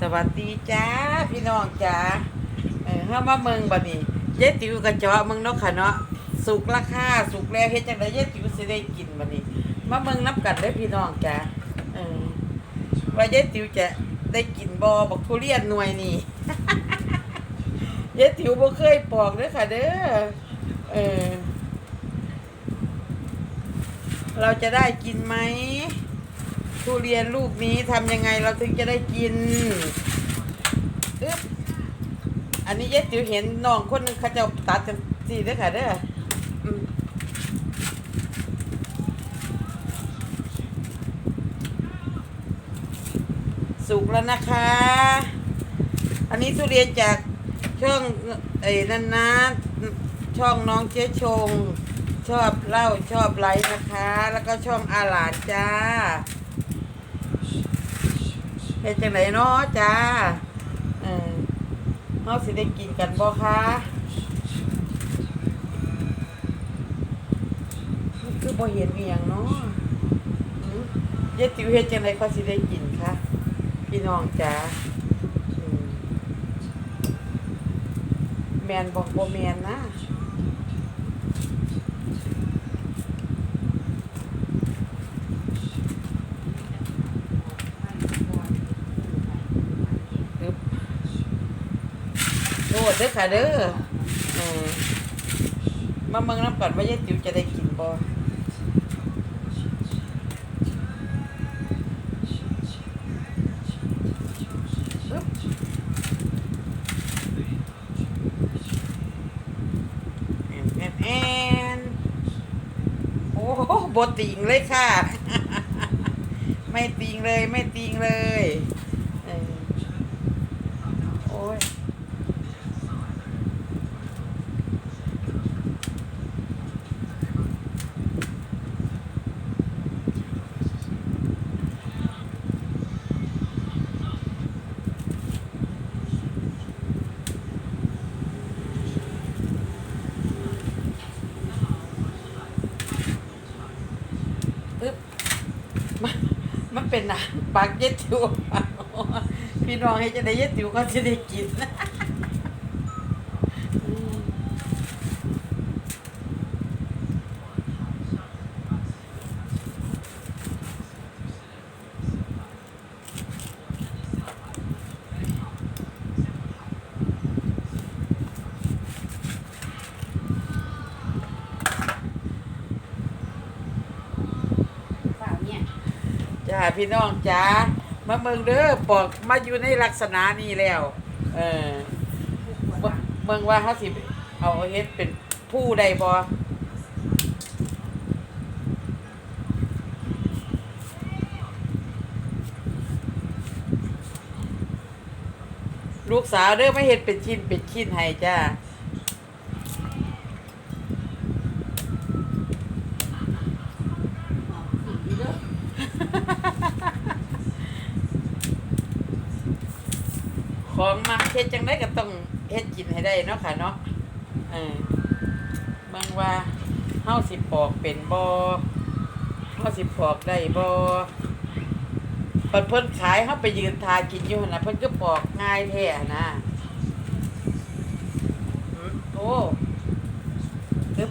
สวัสดีจ้าพี่น้องจ้าเออเฮามาเมืองบัดนี้ยายติ๋วกระเจาะเมืองนาะค่ะเนาะสุกราคาสุกแล้วเฮ็ดจังไดยายติ๋วสิได้กินบัดนี้มาเมืองนับกันเด้พี่น้องจ้าเออว่ายายติ๋วจะได้กินบ่บักทุเรียนหน่วยนี่ยายติ๋วบ่เคยปอกเด้อค่ะเด้อเออเราจะได้กินไหม ทุเรียนลูกนี้ทำยังไงเราถึงจะได้กินอึ๊บอันนี้เยติ๋วเห็นน้องคนเขาจะตัดกันสีเด้อค่ะเด้อสุกแล้วนะคะ อันนี้ทุเรียนจากช่องไอ้นั่นนะช่องน้องเจ๊ชง ชอบเล่าชอบไลฟ์นะคะ แล้วก็ช่องอาหลานจ้า เฮ็ดจังไดเนาะจ้าเออเฮาสิได้กินกันบ่คะคือบ่เห็นอีหยังเนาะยายติ๋วเฮ็ดจังไดเขาสิได้กินคะพี่น้องจ้าแมนบ่บ่แมนนะ ปึ๊บโท ษเด้อค่ะเด้อออมาเมืองน้ำกัดว่ายายติ๋วจะได้กินบ่ปึ๊บแอนแอนแอนโอ้โหบติงเลยค่ะ ไม่ติงเลยไม่ติงเลยเออ โอ้ยปึ๊บมันมันเป็นหนัง ปากเย็ดติวพี่น้องให้จะได้เย็ดติวก็จะได้กิน เปล่าเนี่ย จ้าพี่น้องจ้ามาเมืองเด้อปอกมาอยู่ในลักษณะนี้แล้ว เออเมืองว่าเขาสิเอาเฮ็ดเป็นผู้ใดบ่ลูกสาวเด้อไม่เห็นเป็นชิ้นเป็นชิ้นให้จ้า อีเด้อ ของมักเฮ็ดจังไดก็ต้องเฮ็ดกินให้ได้เนาะค่ะเนาะเออเบิ่งว่าเฮาสิปอกเป็นบ่เฮาสิปอกได้บ่เพิ่นเพิ่นขายเฮาไปยืนทากินอยู่หั่นน่ะเพิ่นก็ปอกง่ายแท้นะโอ้ตึ๊บ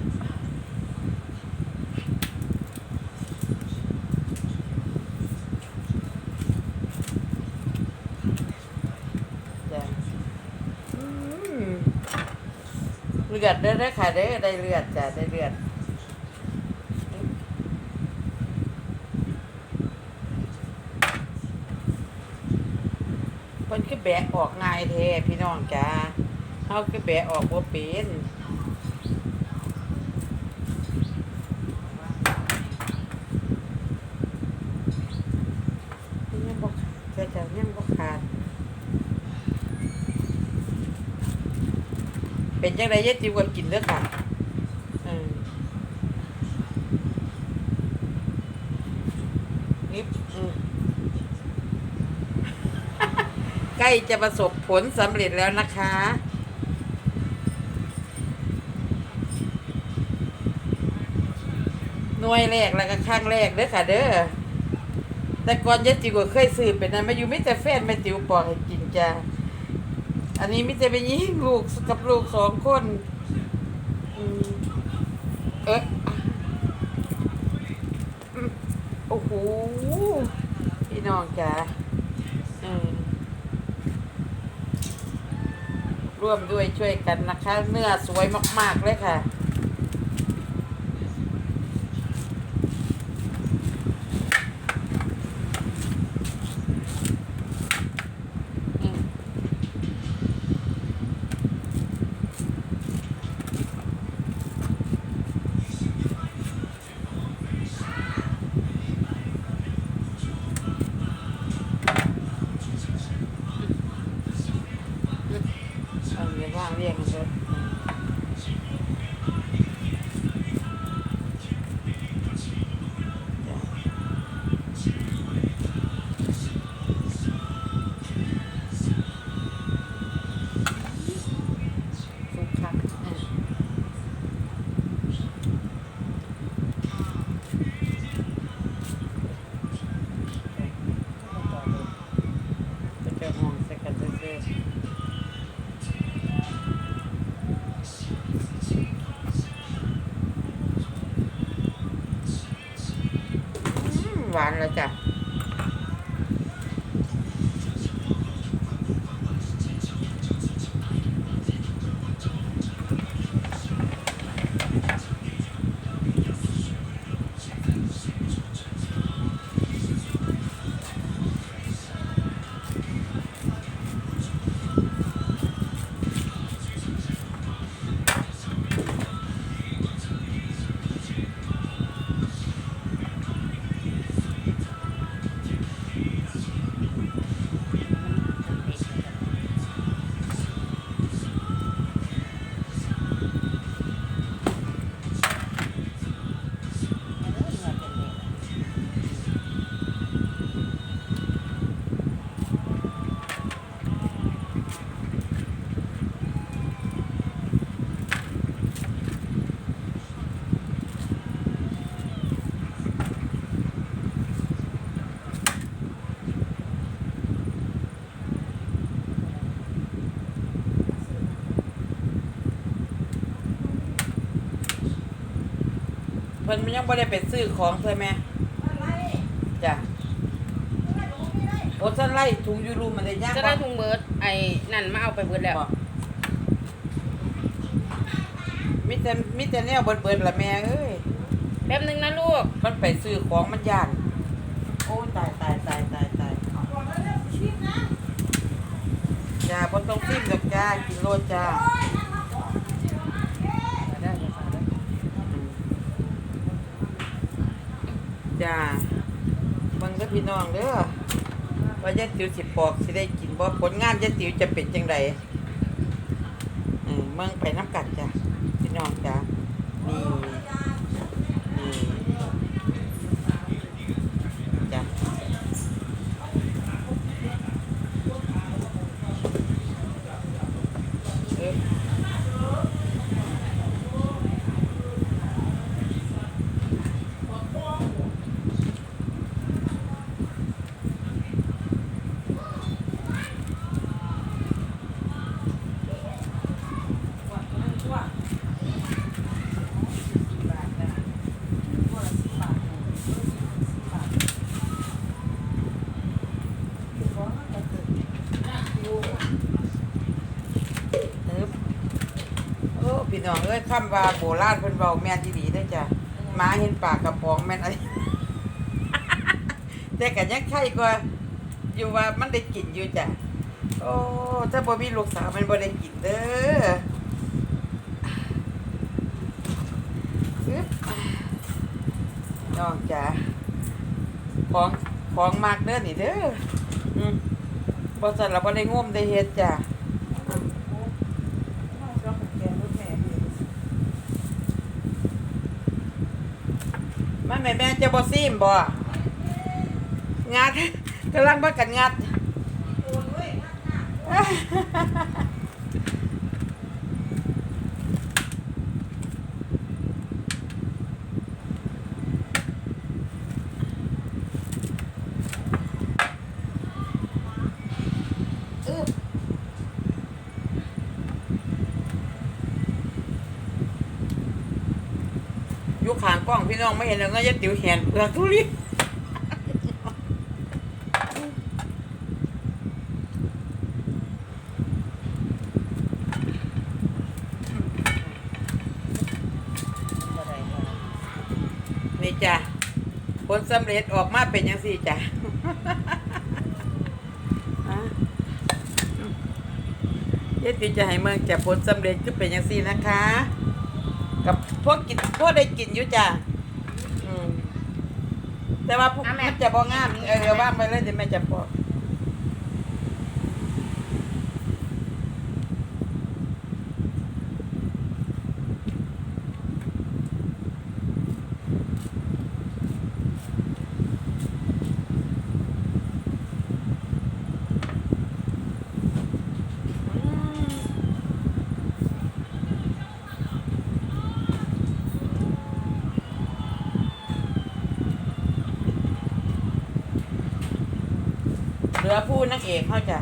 จ้ะ อืม เลือดได้ได้ค่ะได้ได้เลือดจ้ะได้เลือดมันคือแบะออกง่ายแท้พี่น้องจ้าเขาคือแบะออกบ่เป็นยังบ่ขาดจ้ะจ้ะยังบ่ขาด เป็นจังไดยายติวก็กินเด้อค่ะนี่ใกล้จะประสบผลสำเร็จแล้วนะคะหน่วยแรกแล้วก็ข้างแรกเด้อค่ะ เด้อแต่ก่อนยายติ๋วก็เคยซื้อเป็นนั้นมาอยู่ไมิแต่แฟนแม่ติ๋วปอกให้กินจ้า อันนี้มิเตไปยิงลูกกับลูกสองคนอเอ๊ะอืมโอ้โหพี่น้องจ๋าร่วมด้วยช่วยกันนะคะ เนื้อสวยมาก ๆ เลยค่ะ หวานแล้วจ้ะ พิ่นมันยังบ่ได้ไปซื้อของใช่ไหมจ้ะโอ้ฉันไล่ถุงยูรูมันได้ยากจะได้ถุงเบิร์ดไอ้นั่นมาเอาไปเบิร์ดแล้วบ่มีแต่มีแต่แนวเบิดๆละแม่เอ้ย แป๊บนึงนะลูก มันไปซื้อของมันย่าน โอ้ตายตายตายตายตายจ้าบ่ต้องซิมดอกจ้า กินโลดจ้า ได้ได้ได้ จ้าบิ่งเด้อพี่น้องเด้อว่ายายติ๋วสิปอกสิได้กินบ่ผลงานยายติ๋วจะเป็นจังไดเมืองไปน้ำกัดจ้ะพี่น้องจ้านี่นี่จ้ะเอ๊ะตึ๊บโอ้พี่ น้องเอ้ยคำว่าโบราณเพิ่นเว้าแม่นดีๆเด้อจ้ะหมาเห็นปากกระป๋องแม่นอะไร แต่ก็ยังใช่กว่า อยู่ว่ามันได้กินอยู่จ้ะ โอ้ถ้าบ่มีลูกสาวมันบ่ได้กินเด้ออึ๊บน้องจ๋าของของมากเด้อนี่เด้ออืมบ่ซั่นเราบ่ได้งมได้เฮ็ดจ้ะมา แม่แม่จะบ่ซิมบ่งัดกำลังบ่กันงัดากล้องพี่น้องไม่เห็นแล้วก็ยายติ๋วแหนเปลือกทุเรียนนี่จ้ะผลสำเร็จออกมาเป็นยังสี่จ้ะอะเยติจะให้เมืองจะผลสำเร็จคือเป็นยังสี่นะคะ พวกกินพวกได้กินอยู่จ้ะอืมแต่ว่าพวกมันจะบ่งามเออว่างไปเลยเดี๋ยวแม่จะบอก เห ลือผู้นักเอกเขาจะ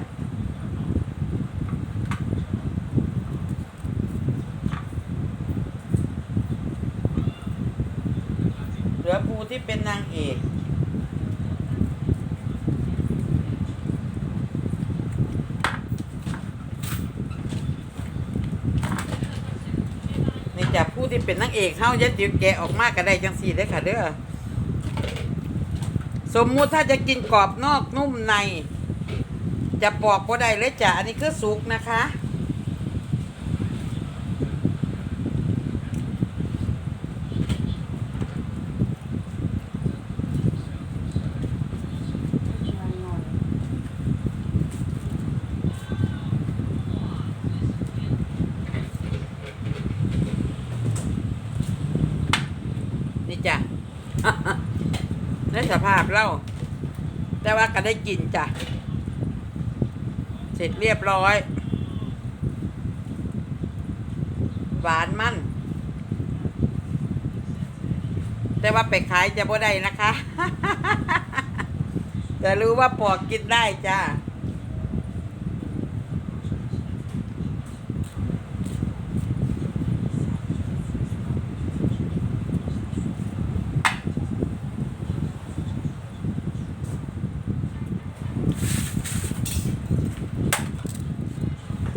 เหลือผู้ที่เป็นนางเอกนี่จะผู้ที่เป็นนางเอกเฮายัดจิ๋วแกะออกมากก็ได้จังสี่ได้ค่ะเด้อสมมุติถ้าจะกินกรอบนอกนุ่มใน จะปอกก็ได้เลยจ้ะ อันนี้คือสุกนะคะ นี่จ้ะในสภาพเล่าแต่ว่าก็ได้กินจ้ะ ร็จเรียบร้อย หวานมั่น แต่ว่าไปขายจะบ่ได้นะคะ แต่รู้ว่าปอกกินได้จ้า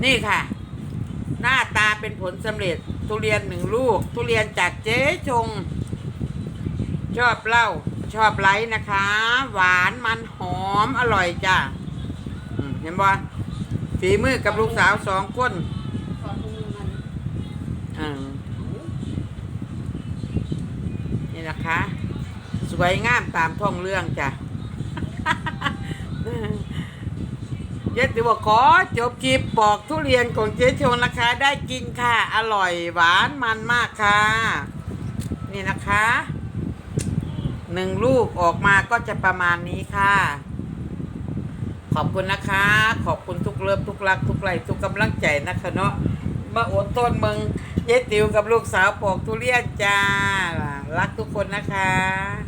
นี่ค่ะ หน้าตาเป็นผลสำเร็จ ทุเรียนหนึ่งลูก ทุเรียนจากเจ๊ชง ชอบเล้าชอบไลท์นะคะ หวานมันหอมอร่อยจ้ะเห็นบ่ฝีมือกับลูกสาวสองคนอถุงมันอืมนี่นะคะ สวยงามตามท้องเรื่องจ้ะ เจ๊ติวบอกขอจบคลิปปอกทุเรียนของเจ๊ชงนะคะ ได้กินค่ะ อร่อยหวานมันมากค่ะ นี่นะคะหนึ่งลูกออกมาก็จะประมาณนี้ค่ะ ขอบคุณนะคะ ขอบคุณทุกเลิฟทุกรักทุกไลทุกกำลังใจนะคะเนาะมาอดต้นมึงเจ๊ติวกับลูกสาวปอกทุเรียนจ้า รักทุกคนนะคะ